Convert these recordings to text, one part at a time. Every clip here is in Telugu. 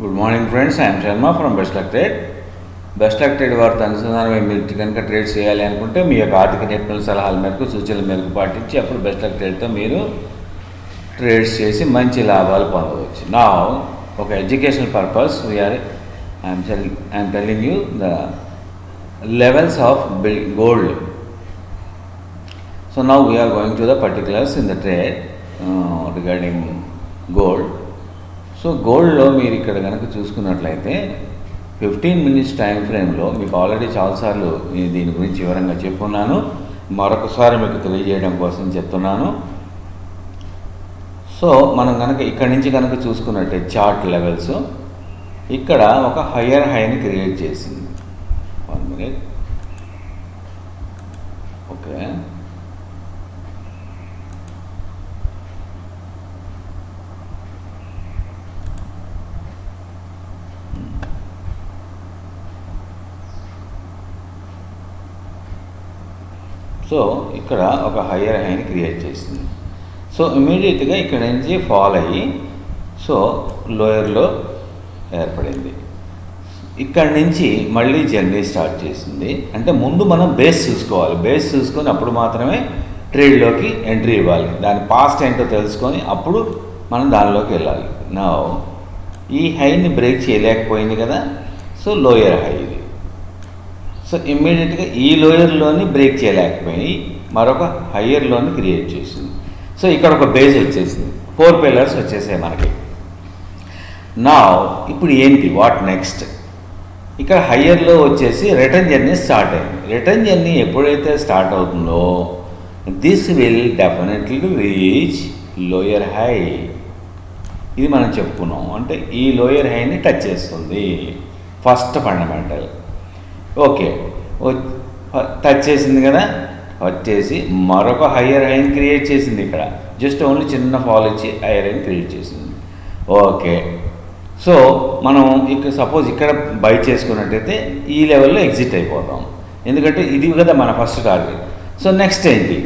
Good morning friends I'm Sharma from Best Luck Trade Best Luck Trade వారితో అనుసంధానం మీరు కనుక ట్రేడ్ చేయాలి అనుకుంటే మీ యొక్క ఆర్థిక నిపుణుల సలహాల మేరకు సూచనల మేరకు పాటించి అప్పుడు బెస్ట్ లక్ ట్రేడ్తో మీరు ట్రేడ్స్ చేసి మంచి లాభాలు పొందవచ్చు. నా ఒక educational purpose we're I'm I'm telling you the levels of gold so నా we're going to the particulars in the trade regarding gold. So గోల్డ్లో మీరు ఇక్కడ కనుక చూసుకున్నట్లయితే ఫిఫ్టీన్ మినిట్స్ టైం ఫ్రేమ్లో మీకు ఆల్రెడీ చాలాసార్లు నేను దీని గురించి వివరంగా చెప్పున్నాను. మరొకసారి మీకు తెలియజేయడం కోసం చెప్తున్నాను. సో మనం కనుక ఇక్కడి నుంచి కనుక చూసుకున్నట్టే చార్ట్ లెవెల్స్. ఇక్కడ ఒక హయ్యర్ హైని క్రియేట్ చేసింది. One minute. ఓకే. సో ఇక్కడ ఒక హయ్యర్ హైని క్రియేట్ చేసింది. సో ఇమీడియట్గా ఇక్కడ నుంచి ఫాల్ అయ్యి సో లోయర్లో ఏర్పడింది. ఇక్కడ నుంచి మళ్ళీ జర్నీ స్టార్ట్ చేసింది. అంటే ముందు మనం బేస్ చూసుకోవాలి. బేస్ చూసుకొని అప్పుడు మాత్రమే ట్రేడ్లోకి ఎంట్రీ ఇవ్వాలి. దాని పాస్ట్ ఏంటో తెలుసుకొని అప్పుడు మనం దానిలోకి వెళ్ళాలి. నా ఈ హైని బ్రేక్ చేయలేకపోయింది కదా? సో లోయర్ హై సో ఇమ్మీడియట్గా ఈ లోయర్లోని బ్రేక్ చేయలేకపోయి మరొక హయ్యర్లోని క్రియేట్ చేసింది. సో ఇక్కడ ఒక బేస్ వచ్చేసింది. ఫోర్ పిల్లర్స్ వచ్చేసాయి మనకి. నా ఇప్పుడు ఏంటి? వాట్ నెక్స్ట్ ఇక్కడ హయ్యర్లో వచ్చేసి రిటర్న్ జర్నీ స్టార్ట్ అయింది. రిటర్న్ జర్నీ ఎప్పుడైతే స్టార్ట్ అవుతుందో this will definitely reach lower high ఇది మనం చెప్పుకున్నాం. అంటే ఈ లోయర్ హైని టచ్ చేస్తుంది. First fundamental okay. టచ్ చేసింది కదా? వచ్చేసి మరొక హయ్యర్ హైన్ క్రియేట్ చేసింది ఇక్కడ. జస్ట్ ఓన్లీ చిన్న ఫాల్ ఇచ్చి హయ్యర్ హైన్ క్రియేట్ చేసింది. ఓకే. సో మనం ఇక్కడ సపోజ్ ఇక్కడ బై చేసుకున్నట్టయితే ఈ లెవెల్లో ఎగ్జిట్ అయిపోతాం. ఎందుకంటే ఇది కదా మన ఫస్ట్ టార్గెట్ సో నెక్స్ట్ ఏంటి?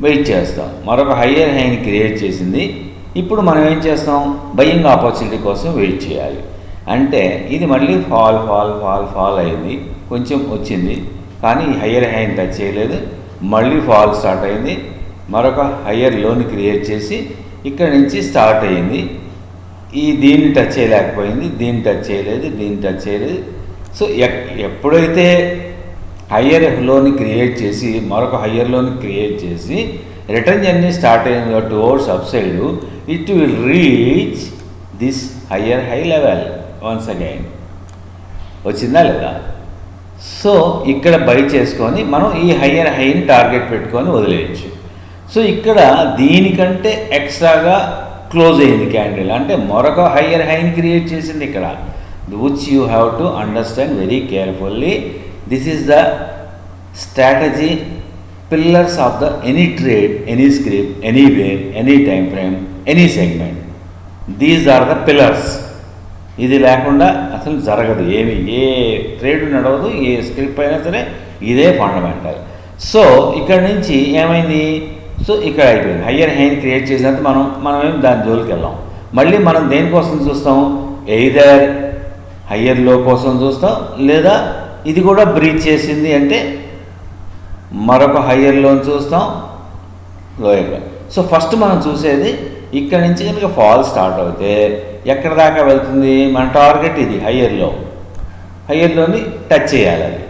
వెయిట్ చేస్తాం. మరొక హయ్యర్ హైని క్రియేట్ చేసింది. ఇప్పుడు మనం ఏం చేస్తాం? బయింగ్ ఆపర్చునిటీ కోసం వెయిట్ చేయాలి. అంటే ఇది మళ్ళీ ఫాల్ ఫాల్ ఫాల్ ఫాల్ అయింది. కొంచెం వచ్చింది. కానీ హయ్యర్ హైని టచ్ చేయలేదు. మళ్ళీ ఫాల్ స్టార్ట్ అయింది. మరొక హయ్యర్ లోన్ క్రియేట్ చేసి ఇక్కడ నుంచి స్టార్ట్ అయ్యింది ఈ దీన్ని టచ్ చేయలేకపోయింది. దీన్ని టచ్ చేయలేదు. దీన్ని టచ్ చేయలేదు. సో ఎప్పుడైతే హయ్యర్ లోన్ క్రియేట్ చేసి మరొక హయ్యర్ లోన్ క్రియేట్ చేసి రిటర్న్ జర్నీ స్టార్ట్ అయింది towards up side it will reach this higher high level. Once again వచ్చిందా లేదా? సో ఇక్కడ బై చేసుకొని మనం ఈ హయ్యర్ హైని టార్గెట్ పెట్టుకొని వదిలేయచ్చు. సో ఇక్కడ దీనికంటే ఎక్స్ట్రాగా క్లోజ్ అయింది క్యాండిల్ అంటే మరొక హయ్యర్ హైని క్రియేట్ చేసింది ఇక్కడ. Which you have to understand very carefully this is the strategy pillars of the any trade any script anywhere any time frame any segment these are the pillars ఇది లేకుండా అసలు జరగదు. ఏమి ఏ ట్రేడ్ నడవదు ఏ స్క్రిప్ట్ అయినా సరే ఇదే ఫండమెంటల్. సో ఇక్కడ నుంచి ఏమైంది? సో ఇక్కడ అయిపోయింది. హయ్యర్ హైన్ క్రియేట్ చేసినంత మనం మనం దాని జోలికి వెళ్ళాం. మళ్ళీ మనం దేనికోసం చూస్తాం? ఎయిదర్ హయ్యర్లో కోసం చూస్తాం లేదా ఇది కూడా బ్రీచ్ చేసింది అంటే మరొక హయ్యర్లో చూస్తాం లోయర్లో. సో ఫస్ట్ మనం చూసేది ఇక్కడ నుంచి కనుక ఫాల్ స్టార్ట్ అవుతే ఎక్కడ దాకా వెళ్తుంది? మన టార్గెట్ ఇది హయ్యర్లో హయ్యర్లోని టచ్ చేయాలి అది.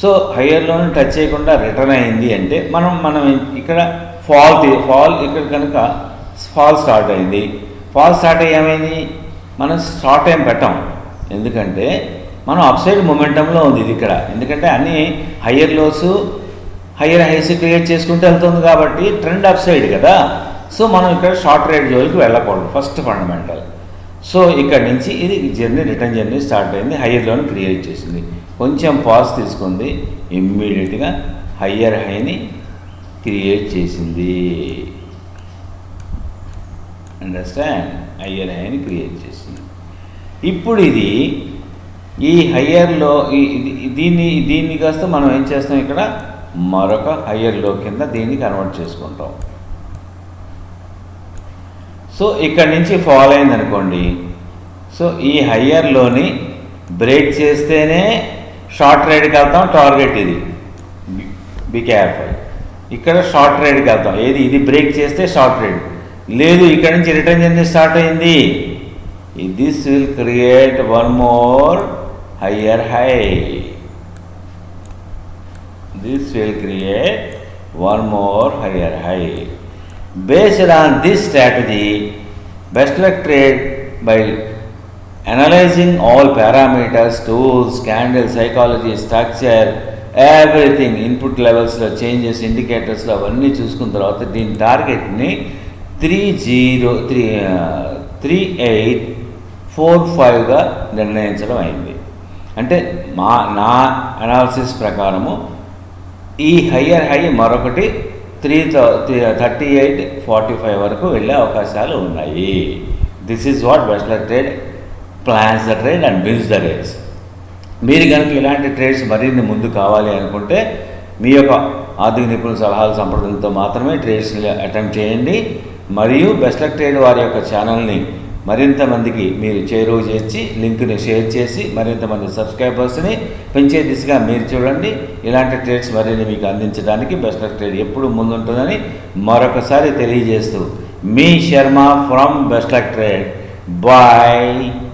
సో హయ్యర్లోని టచ్ చేయకుండా రిటర్న్ అయింది అంటే మనం మనం ఇక్కడ ఫాల్ ఫాల్ ఇక్కడ కనుక ఫాల్ స్టార్ట్ అయింది. ఫాల్ స్టార్ట్ అయ్యామైంది మనం షార్ట్ టైం పెట్టాం. ఎందుకంటే మనం అప్సైడ్ మొమెంటంలో ఉంది ఇది ఇక్కడ. ఎందుకంటే అన్ని higher lows higher highs create చేసుకుంటూ వెళ్తుంది కాబట్టి ట్రెండ్ అప్సైడ్ కదా. సో మనం ఇక్కడ షార్ట్ రైడ్ జోలికి వెళ్ళకూడదు ఫస్ట్ ఫండమెంటల్ సో ఇక్కడ నుంచి ఇది జర్నీ రిటర్న్ జర్నీ స్టార్ట్ అయింది హయ్యర్ లోన్ క్రియేట్ చేసింది. కొంచెం పాజ్ తీసుకుంది ఇమ్మీడియట్గా హయ్యర్ హైని క్రియేట్ చేసింది. అండర్స్టాండ్ హయ్యర్ హైని క్రియేట్ చేసింది. ఇప్పుడు ఇది ఈ హయ్యర్లో దీన్ని దీన్ని కాస్త మనం ఏం చేస్తాం ఇక్కడ? మరొక హయ్యర్లో కింద దీన్ని కన్వర్ట్ చేసుకుంటాం. సో ఇక్కడ నుంచి ఫాల్ అయింది అనుకోండి సో ఈ హయ్యర్లోని బ్రేక్ చేస్తేనే షార్ట్ రైడ్కి వెళ్తాం టార్గెట్ ఇది. బి కేర్ఫుల్ ఇక్కడ షార్ట్ రైడ్కి వెళ్తాం. ఏది? ఇది బ్రేక్ చేస్తే షార్ట్ రైడ్. లేదు ఇక్కడ నుంచి రిటర్న్ జర్నీ స్టార్ట్ అయింది. This will create one more higher high. This will create one more higher high. Based on this strategy, Best luck trade by analyzing all parameters, tools, candle, psychology, structure, everything input లెవెల్స్లో చేంజెస్ ఇండికేటర్స్లో అవన్నీ చూసుకున్న తర్వాత దీని టార్గెట్ని three zero three three eight four ఫైవ్గా నిర్ణయించడం అయింది. అంటే మా నా అనాలిసిస్ ప్రకారము ఈ హయ్యర్ హై మరొకటి three thirty eight forty five వరకు వెళ్ళే అవకాశాలు ఉన్నాయి. This is what Best Luck Trade plans the trade and wins the race మీరు కనుక ఇలాంటి ట్రేడ్స్ మరిన్ని ముందు కావాలి అనుకుంటే మీ యొక్క ఆర్థిక నిపుణుల సలహాలు సంప్రదింపుతో మాత్రమే ట్రేడ్స్ని అటెంప్ట్ చేయండి. మరియు బెస్లర్ ట్రేడ్ వారి యొక్క ఛానల్ని మరింత మందికి మీరు చేరువ చేసి లింక్ని షేర్ చేసి మరింత మంది సబ్స్క్రైబర్స్ని పెంచే దిశగా మీరు చూడండి. ఇలాంటి ట్రేడ్స్ మరిన్ని మీకు అందించడానికి బెస్ట్ ట్రేడ్ ఎప్పుడు ముందుంటుందని మరొకసారి తెలియజేస్తూ మీ Sharma from Best Trade. Bye.